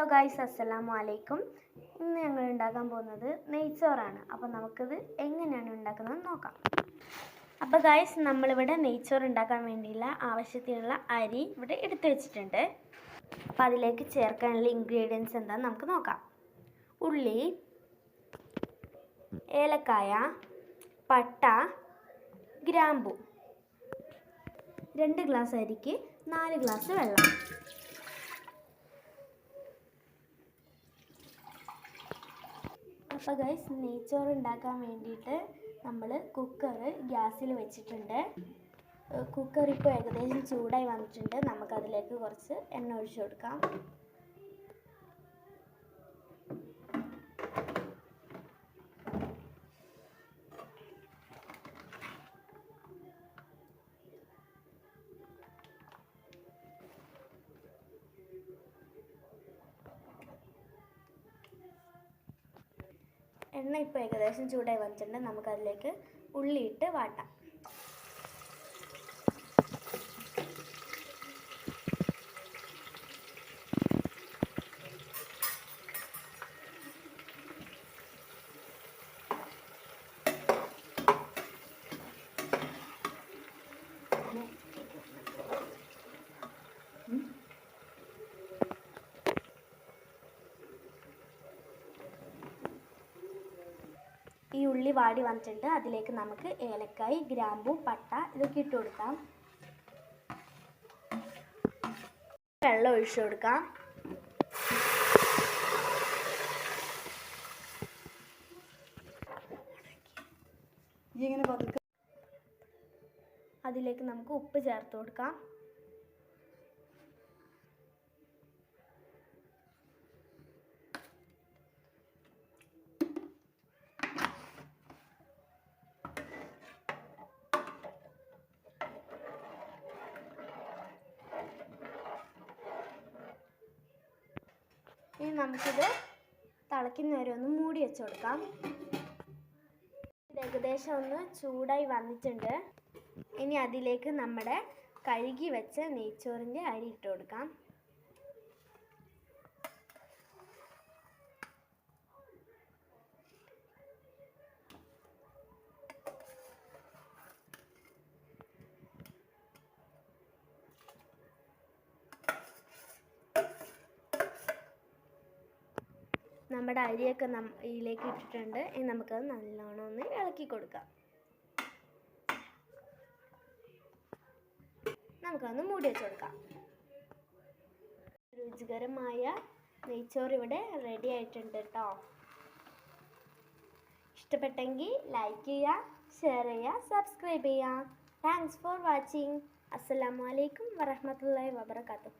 Hello guys അസ്സലാമു അലൈക്കും ഇന്ന് ഞങ്ങൾ ഉണ്ടാക്കാൻ പോകുന്നത് നെയ്ച്ചോറാണ്. അപ്പോൾ നമുക്കിത് എങ്ങനെയാണ് ഉണ്ടാക്കുന്നത് നോക്കാം. അപ്പോൾ ഗായ്സ് നമ്മളിവിടെ നെയ്ച്ചോറ് ഉണ്ടാക്കാൻ വേണ്ടിയുള്ള ആവശ്യത്തിനുള്ള അരി ഇവിടെ എടുത്തു വെച്ചിട്ടുണ്ട്. അപ്പോൾ അതിലേക്ക് ചേർക്കാനുള്ള ഇൻഗ്രീഡിയൻസ് എന്താണെന്ന് നമുക്ക് നോക്കാം. ഉള്ളി ഏലക്കായ പട്ട ഗ്രാമ്പു. രണ്ട് ഗ്ലാസ് അരിക്ക് നാല് ഗ്ലാസ് വെള്ളം. അപ്പോൾ ഗൈസ് നെയ്ച്ചോറ് ഉണ്ടാക്കാൻ വേണ്ടിയിട്ട് നമ്മൾ കുക്കർ ഗ്യാസിൽ വെച്ചിട്ടുണ്ട്. കുക്കർ ഇപ്പോൾ ഏകദേശം ചൂടായി വന്നിട്ടുണ്ട്. നമുക്കതിലേക്ക് കുറച്ച് എണ്ണ ഒഴിച്ചു കൊടുക്കാം. എണ്ണ ഇപ്പോൾ ഏകദേശം ചൂടായി വന്നിട്ടുണ്ട്. നമുക്കതിലേക്ക് ഉള്ളിയിട്ട് വാട്ടാം. ഈ ഉള്ളി വാടി വന്നിട്ടുണ്ട്. അതിലേക്ക് നമുക്ക് ഏലക്കായ് ഗ്രാമ്പു പട്ട ഇതൊക്കെ ഇട്ട് കൊടുക്കാം. വെള്ളം ഒഴിച്ചു കൊടുക്കാം. അതിലേക്ക് നമുക്ക് ഉപ്പ് ചേർത്ത് കൊടുക്കാം. നമുക്കിത് തിളയ്ക്കുന്ന വരെ ഒന്ന് മൂടി വെച്ച് കൊടുക്കാം. ഇത് ഏകദേശം ഒന്ന് ചൂടായി വന്നിട്ടുണ്ട്. ഇനി അതിലേക്ക് നമ്മുടെ കഴുകി വെച്ച നെയ്ച്ചോറിന്റെ അരി ഇട്ട് കൊടുക്കാം. നമ്മുടെ അരിയൊക്കെ നം ഇതിലേക്ക് ഇട്ടിട്ടുണ്ട്. ഇനി നമുക്കത് നല്ലോണം ഒന്ന് ഇളക്കി കൊടുക്കാം. നമുക്കൊന്ന് മൂടി വെച്ച് കൊടുക്കാം. രുചികരമായ നെയ്ച്ചോറ് ഇവിടെ റെഡി ആയിട്ടുണ്ട് കേട്ടോ ഇഷ്ടപ്പെട്ടെങ്കിൽ ലൈക്ക് ചെയ്യുക ഷെയർ ചെയ്യുക സബ്സ്ക്രൈബ് ചെയ്യുക. താങ്ക്സ് ഫോർ വാച്ചിങ് അസ്സലാമു അലൈക്കും വറഹമത്തല്ലാഹി വബർക്കാത്തു